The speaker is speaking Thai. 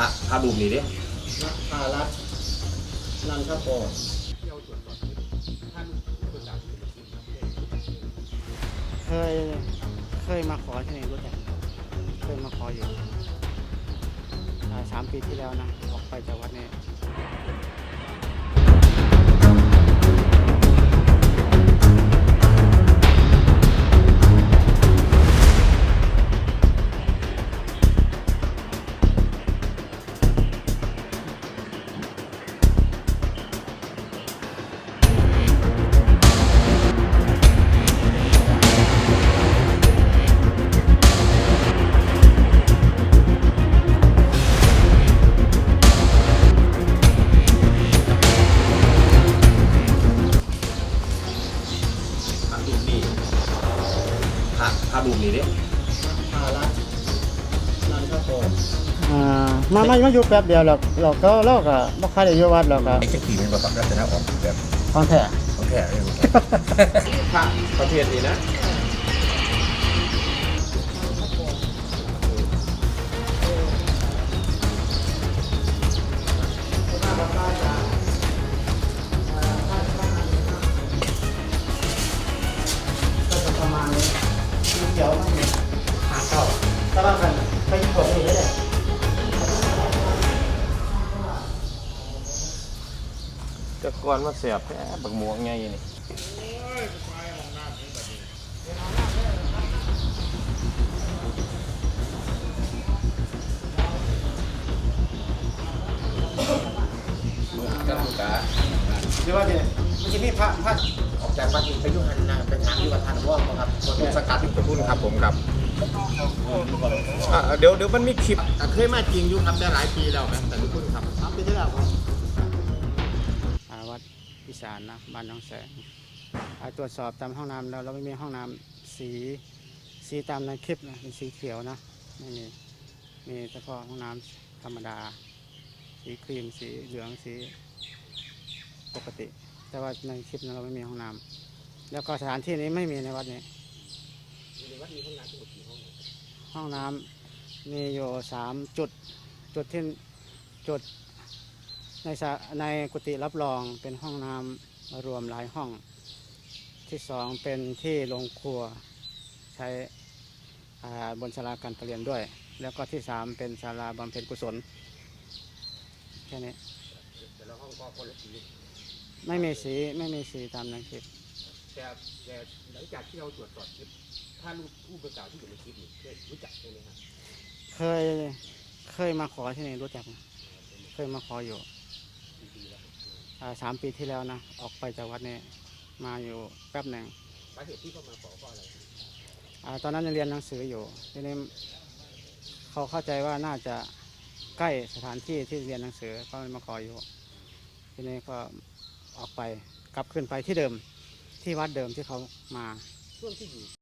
ระพระรูนี้เด้นักพารัตนันทปอเคยเคยมาขอที่ไหนรู้จักเคยมาขออยู่สามปีที่แล้วนะ ออกไปจากวัดนี้ ระพระรูปนี้เนี่ยพระร้านร้านข้าวโพดอ่ามามามาอยู่แป๊บเดียวเราเราก็เราก็บ่ค่อยได้อยู่วัดเราก็มีจะขี่เป็นแบบรัตนออกแบบของแท้ของแท้เลยพระประเภทนี้นะ ก่อนมาเสียบแค่บักม่วงไงนี่ก็คือกาหรือว่าเนี่ยมันจะมีพระพระออกจากวัดนี้ไปยุหันนาไปทางยุวัฒนว่องครับคนสกัดที่คุณครับผมครับอ่าเดี๋ยวเดี๋ยวมันมีคลิปอะเคยมาจริงอยู่ครับได้หลายปีแล้วนะแต่ทุกคนครับสามปีที่แล้วครับอ่าวัดอี สานนะบ้านน้องแสงอ่าตรวจสอบตามห้องน้ำแล้วเราไม่มีห้องน้ำสีสีตามในคลิปนะเป็นสีเขียวนะไม่มีมีเฉพาะห้องน้ำธรรมดา สีครีมสีเหลืองสีปกติ แต่ว่าในคลิปนั้นเราไม่มีห้องน้ำแล้วก็สถานที่นี้ไม่มีในวัดนี้ในวัดมีห้องน้ำทั้งหมดกี่ห้องห้องน้ำมีอยู่สามจุดจุดที่จุด ในสระในกุฏิรับรองเป็นห้องน้ำรวมหลายห้อง ที่สองเป็นที่โรงครัวใช้อ่าบนศาลาการประเรียนด้วย แล้วก็ที่สามเป็นศาลาบำเพ็ญกุศลแค่นี้แต่ละห้องก็คนละสีไม่มีสีไม่มีสีตามในคลิปแต่แต่หลังจากที่เราตรวจสอบคลิปถ้ารูปผู้ประกาศที่อยู่ในคลิปนี่เคยรู้จักใช่ไหมครับเคยเคยมาขอที่นี่รู้จักไหมเคยมาขออยู่กี่ปีแล้วอ่า สามปีที่แล้วนะ ออกไปจากวัดนี้มาอยู่แป๊บหนึ่งสาเหตุที่เขามาขอเพราะอะไรอาตอนนั้นยังเรียนหนังสืออยู่ทีนี้เขาเข้าใจว่าน่าจะใกล้สถานที่ที่เรียนหนังสือก็เลยมาขออยู่ ทีนี้ก็ออกไปกลับขึ้นไปที่เดิมที่วัดเดิมที่เขามา ช่วงที่อยู่